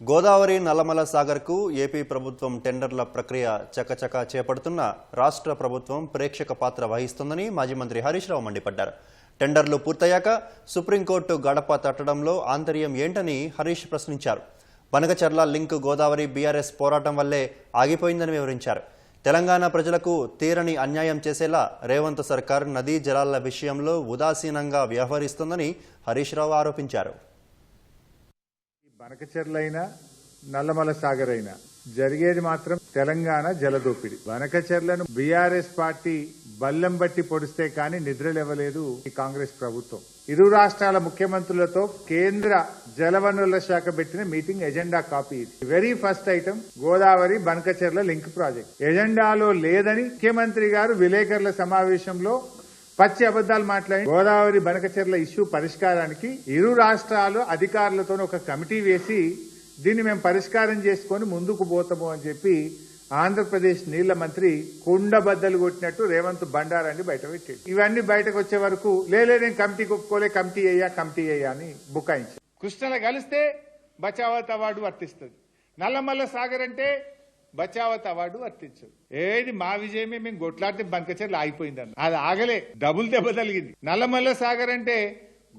Godavari Nallamala సాగర్కు AP ప్రభుత్వం టెండర్ల ప్రక్రియ చకచకా చేపడుతున్న రాష్ట్ర ప్రభుత్వం ప్రేక్షక పాత్ర వహిస్తుందని మాజీ మంత్రి హరీష్ రావు మండిపడ్డారు. టెండర్లు పూర్తయ్యాక సుప్రీంకోర్టు గడప తట్టడంలో ఆంతర్యం ఏంటని హరీష్ ప్రశ్నించారు. బనగచర్ల లింక్ గోదావరి బీఆర్ఎస్ పోరాటం వల్లే ఆగిపోయిందని వివరించారు. తెలంగాణ ప్రజలకు తీరని అన్యాయం చేసేలా రేవంత్ సర్కార్ నదీ జలాల విషయంలో ఉదాసీనంగా వ్యవహరిస్తుందని హరీష్ రావు ఆరోపించారు. బనకచెర్లైనా నల్లమల సాగర్ అయినా జరిగేది మాత్రం తెలంగాణ జలదోపిడి. బనకచెర్లను బీఆర్ఎస్ పార్టీ బల్లం బట్టి పొడిస్తే కానీ నిద్రలేవలేదు ఈ కాంగ్రెస్ ప్రభుత్వం. ఇరు రాష్ట్రాల ముఖ్యమంత్రులతో కేంద్ర జలవనరుల శాఖ పెట్టిన మీటింగ్ ఎజెండా కాపీ ఇది. Very first item Godavari Banakacherla link project. ఎజెండాలో లేదని ముఖ్యమంత్రి గారు విలేకరుల సమావేశంలో పచ్చి అబద్దాలు మాట్లాడి గోదావరి బనకచెర్ల ఇష్యూ పరిష్కారానికి ఇరు రాష్ట్రాలు అధికారులతో ఒక కమిటీ వేసి దీన్ని మేము పరిష్కారం చేసుకొని ముందుకు పోతాము అని చెప్పి ఆంధ్రప్రదేశ్ నీళ్ళ మంత్రి కుండబద్దలు కొట్టినట్టు రేవంత్ బండారాన్ని బయట పెట్టాడు. ఇవన్నీ బయటకు వచ్చే వరకు లేలే నేను కమిటీ ఒప్పుకోలే కమిటీ అయ్యా కమిటీ అయ్యా అని బుకాయించాడు కృష్ణలో కలిస్తే బచావత్ అవార్డు వర్తిస్తుంది. నల్లమల్ల సాగర్ అంటే బచావత్ అవార్డు వర్తించదు ఏది మా విజయమే మేము కొట్లాడితే బంకచర్లు ఆగిపోయిందన్న. అది ఆగలే డబుల్ దెబ్బ తగిలింది. నల్లమల్ల సాగర్ అంటే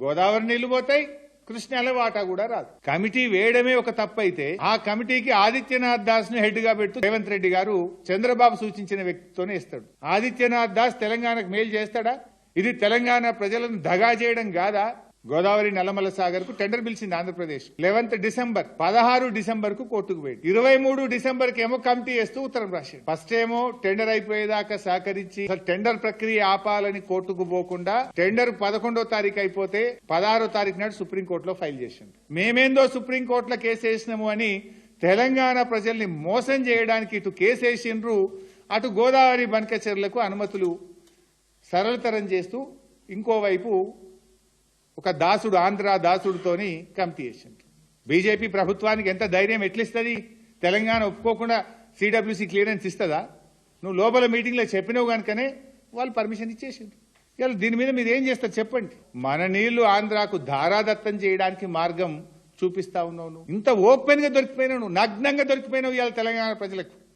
గోదావరి నీళ్ళు పోతాయి కృష్ణాల వాటా కూడా రాదు. కమిటీ వేయడమే ఒక తప్పు అయితే ఆ కమిటీకి ఆదిత్యనాథ్ దాస్ను హెడ్గా పెడుతూ రేవంత్ రెడ్డి గారు చంద్రబాబు సూచించిన వ్యక్తితోనే ఇస్తాడు. ఆదిత్యనాథ్ దాస్ తెలంగాణకు మేలు చేస్తాడా? ఇది తెలంగాణ ప్రజలను దగా చేయడం కాదా? గోదావరి నల్లమల సాగర్కు టెండర్ పిలిచింది ఆంధ్రప్రదేశ్. లెవెన్త్ డిసెంబర్ పదహారు డిసెంబర్కు కోర్టుకు పోయింది. ఇరవై మూడు డిసెంబర్కి ఏమో కమిటీ వేస్తూ ఉత్తరం రాశాడు ఫస్ట్ ఏమో టెండర్ అయిపోయేదాకా సహకరించి టెండర్ ప్రక్రియ ఆపాలని కోర్టుకు పోకుండా టెండర్ పదకొండో తారీఖు అయిపోతే పదహారో తారీఖు నాడు సుప్రీంకోర్టులో ఫైల్ చేసింది. మేమేందో సుప్రీంకోర్టులో కేసు వేసినాము అని తెలంగాణ ప్రజల్ని మోసం చేయడానికి ఇటు కేసు వేసిండ్రు అటు గోదావరి బనకచెర్లకు అనుమతులు సరళతరం చేస్తూ ఇంకోవైపు ఒక దాసుడు ఆంధ్ర దాసుడితోని కమిటీ చేసింది బీజేపీ ప్రభుత్వానికి ఎంత ధైర్యం ఎట్లిస్తుంది? తెలంగాణ ఒప్పుకోకుండా సిడబ్ల్యూసీ క్లియరెన్స్ ఇస్తుందా? నువ్వు లోపల మీటింగ్లో చెప్పినావు కనుకనే వాళ్ళు పర్మిషన్ ఇచ్చేసింది ఇలా దీని మీద మీరు ఏం చేస్తారు చెప్పండి. మన నీళ్ళు ఆంధ్రాకు ధారాదత్తం చేయడానికి మార్గం చూపిస్తా ఉన్నావు నువ్వు. ఇంత ఓపెన్గా దొరికిపోయినావు నువ్వు. నగ్నంగా దొరికిపోయినావు ఇవాళ తెలంగాణ ప్రజలకు.